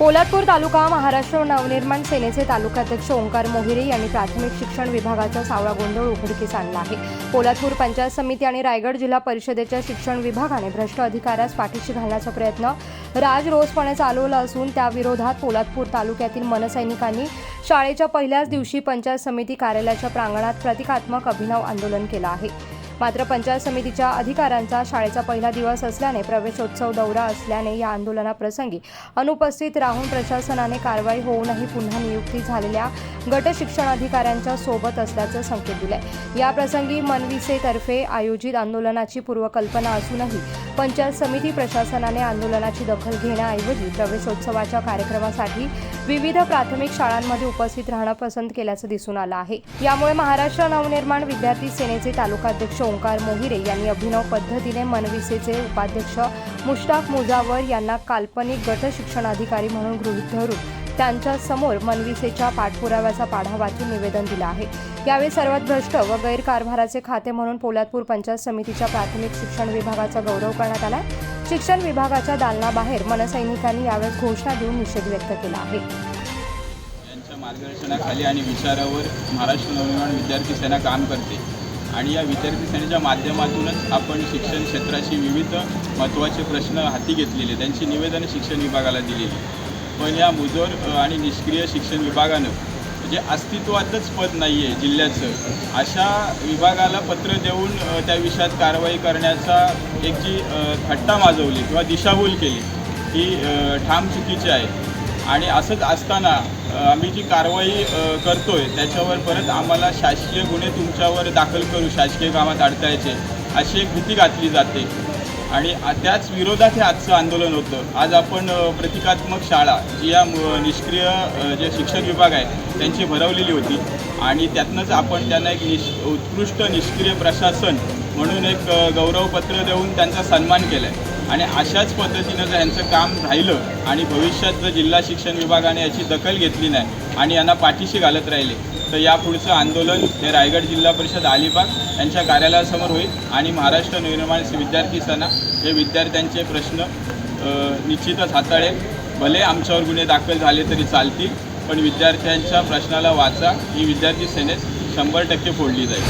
पोलादपूर तालुका महाराष्ट्र नवनिर्माण सेनेचे तालुकाध्यक्ष ओंकार मोहिरे यांनी प्राथमिक शिक्षण विभागाचा सावळा गोंधळ उघडकीस आणला आहे. पोलादपूर पंचायत समिती आणि रायगड जिल्हा परिषदेच्या शिक्षण विभागाने भ्रष्ट अधिकाऱ्यास पाठीशी घालण्याचा प्रयत्न राजरोसपणे चालवला असून त्याविरोधात पोलादपूर तालुक्यातील मनसैनिकांनी शाळेच्या पहिल्याच दिवशी पंचायत समिती कार्यालयाच्या प्रांगणात प्रतिकात्मक अभिनव आंदोलन केलं आहे. मात्र पंचायत समितीच्या अधिकाऱ्यांचा शाळेचा पहिला दिवस असल्याने प्रवेशोत्सव दौरा असल्याने या आंदोलनाप्रसंगी अनुपस्थित राहून प्रशासनाने कारवाई होऊनही पुन्हा नियुक्ती झालेल्या गट शिक्षण अधिकाऱ्यांच्या सोबत असल्याचं संकेत दिले या प्रसंगी मनविसेतर्फे आयोजित आंदोलनाची पूर्वकल्पना असूनही पंचायत समिती प्रशासनाने आंदोलनाची दखल घेण्याऐवजी प्रवेशोत्सवाच्या कार्यक्रमासाठी विविध प्राथमिक शाळांमध्ये उपस्थित राहणं पसंत केल्याचं दिसून आलं आहे. यामुळे महाराष्ट्र नवनिर्माण विद्यार्थी सेनेचे तालुकाध्यक्ष ओंकार मोहिरे यांनी अभिनव पद्धतीने मनविसेचे उपाध्यक्ष मुश्ताक मुजावर यांना काल्पनिक गट शिक्षणाधिकारी म्हणून गृहीत धरून त्यांच्यासमोर मनविसेच्या पाठपुराव्याचा पाढा वाचून निवेदन दिलं आहे. यावेळी सर्वात भ्रष्ट व गैरकारभाराचे खाते म्हणून पोलादपूर पंचायत समितीच्या प्राथमिक शिक्षण विभागाचा गौरव करण्यात आला शिक्षण विभागाच्या दालनाबाहेर मनसैनिकांनी यावेळेस घोषणा देऊन निषेध व्यक्त केला आहे. यांच्या मार्गदर्शनाखाली आणि विचारावर महाराष्ट्र नवनिर्माण विद्यार्थी सेना काम करते. आणि या विद्यार्थी सेनेच्या माध्यमातूनच आपण शिक्षण क्षेत्राशी विविध महत्त्वाचे प्रश्न हाती घेतलेले त्यांची निवेदन शिक्षण विभागाला दिलेली पण या मुजोर आणि निष्क्रिय शिक्षण विभागानं जे अस्तित्वातच पद नाही आहे जिल्ह्याचं अशा विभागाला पत्र देऊन त्या विषयात कारवाई करण्याचा एक जी थट्टा माजवली किंवा दिशाभूल केली ही ठाम चुकीची आहे. आणि असंच असताना आम्ही जी कारवाई करतो आहे त्याच्यावर परत आम्हाला शासकीय गुन्हे तुमच्यावर दाखल करू शासकीय कामात अडतायचे अशी एक भीती घातली जाते. आणि त्याच विरोधात हे आजचं आंदोलन होतं. आज आपण प्रतिकात्मक शाळा जी या निष्क्रिय जे शिक्षण विभाग आहे त्यांची भरवलेली होती. आणि त्यातनंच आपण त्यांना एक निष उत्कृष्ट निष्क्रिय प्रशासन म्हणून एक गौरवपत्र देऊन त्यांचा सन्मान केला आहे आणि अशाच पद्धतीनं जर यांचं काम राहिलं आणि भविष्यात जर जिल्हा शिक्षण विभागाने याची दखल घेतली नाही आणि यांना पाठीशी घालत राहिले तर यापुढचं आंदोलन हे रायगड जिल्हा परिषद अलिबाग यांच्या कार्यालयासमोर होईल आणि महाराष्ट्र नवनिर्माण विद्यार्थी सना हे विद्यार्थ्यांचे प्रश्न निश्चितच हाताळेल. भले आमच्यावर गुन्हे दाखल झाले तरी चालतील पण विद्यार्थ्यांच्या प्रश्नाला वाचा. ही विद्यार्थी सेनेत शंभर टक्के फोडली जाईल.